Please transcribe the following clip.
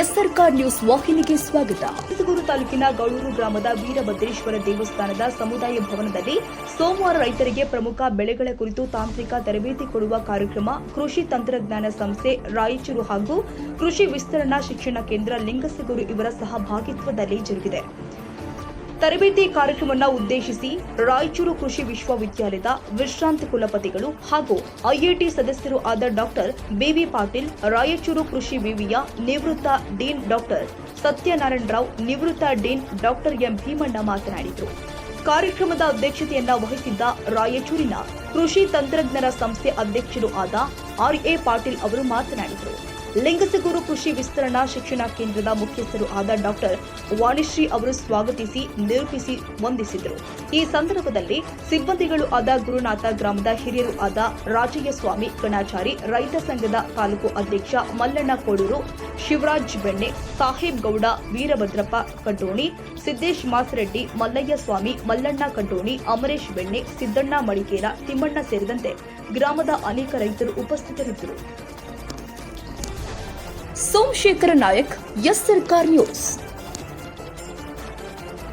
ಎಸ್ಆರ್ಕಾರ್ news ವಾಹಿನಿಗೆ ಸ್ವಾಗತ. ಹೊಸಗೂರು ತಾಲೂಕಿನ ಗೌಳೂರು ಗ್ರಾಮದ ವೀರಭದ್ರೇಶ್ವರ ದೇವಸ್ಥಾನದ ಸಮುದಾಯ ಭವನದಲ್ಲಿ ಸೋಮವಾರ ರೈತರಿಗೆ ಪ್ರಮುಖ ಬೆಳೆಗಳ ಕುರಿತು ತಾಂತ್ರಿಕ ತರಬೇತಿ ಕೊಡುವ ಕಾರ್ಯಕ್ರಮ ಕೃಷಿ ತಂತ್ರಜ್ಞಾನ ಸಂಸ್ಥೆ ರಾಯಚೂರು ಹಾಗೂ ಕೃಷಿ ವಿಸ್ತರಣಾ ಶಿಕ್ಷಣ ಕೇಂದ್ರ ಲಿಂಗಸಗೂರು ಇವರ ಸಹಭಾಗಿತ್ವದಲ್ಲಿ ಜರುಗಿದೆ. ತರಬೇತಿ ಕಾರ್ಯಕ್ರಮವನ್ನು ಉದ್ದೇಶಿಸಿ ರಾಯಚೂರು ಕೃಷಿ ವಿಶ್ವವಿದ್ಯಾಲಯದ ವಿಶ್ರಾಂತ ಕುಲಪತಿಗಳು ಹಾಗೂ ಐಐಟಿ ಸದಸ್ಯರು ಆದ ಡಾಕ್ಟರ್ ಬಿವಿ ಪಾಟೀಲ್, ರಾಯಚೂರು ಕೃಷಿ ವಿವಿಯ ನಿವೃತ್ತ ಡೀನ್ ಡಾಕ್ಟರ್ ಸತ್ಯನಾರಾಯಣ ರಾವ್, ನಿವೃತ್ತ ಡೀನ್ ಡಾಕ್ಟರ್ ಎಂ ಭೀಮಣ್ಣ ಮಾತನಾಡಿದರು. ಕಾರ್ಯಕ್ರಮದ ಅಧ್ಯಕ್ಷತೆಯನ್ನ ವಹಿಸಿದ್ದ ರಾಯಚೂರಿನ ಕೃಷಿ ತಂತ್ರಜ್ಞರ ಸಂಸ್ಥೆ ಅಧ್ಯಕ್ಷರು ಆದ ಆರ್ಎ ಪಾಟೀಲ್ ಅವರು ಮಾತನಾಡಿದರು. ಲಿಂಗಸಗೂರು ಕೃಷಿ ವಿಸ್ತರಣಾ ಶಿಕ್ಷಣ ಕೇಂದ್ರದ ಮುಖ್ಯಸ್ಥರು ಆದ ಡಾಕ್ಟರ್ ವಾಣಿಶ್ರೀ ಅವರು ಸ್ವಾಗತಿಸಿ ನಿರೂಪಿಸಿ ವಂದಿಸಿದರು. ಈ ಸಂದರ್ಭದಲ್ಲಿ ಸಿಬ್ಬಂದಿಗಳು ಆದ ಗುರುನಾಥ ಗ್ರಾಮದ ಹಿರಿಯರು ಆದ ರಾಜಯ್ಯ ಸ್ವಾಮಿ ಕಣಾಚಾರಿ ರೈತ ಸಂಘದ ತಾಲೂಕು ಅಧ್ಯಕ್ಷ ಮಲ್ಲಣ್ಣ ಕೋಡೂರು, ಶಿವರಾಜ್ ಬೆಣ್ಣೆ, ಸಾಹೇಬ್ ಗೌಡ, ವೀರಭದ್ರಪ್ಪ ಕಡ್ಡೋಣಿ ಸಿದ್ದೇಶ್ ಮಾಸರೆಡ್ಡಿ, ಮಲ್ಲಯ್ಯ ಸ್ವಾಮಿ, ಮಲ್ಲಣ್ಣ ಕಡ್ಡೋಣಿ ಅಮರೇಶ್ ಬೆಣ್ಣೆ, ಸಿದ್ದಣ್ಣ ಮಡಿಕೇರ, ತಿಮ್ಮಣ್ಣ ಸೇರಿದಂತೆ ಗ್ರಾಮದ ಅನೇಕ ರೈತರು ಉಪಸ್ಥಿತರಿದ್ದರು. Somashekhara Nayak S Sarkar news.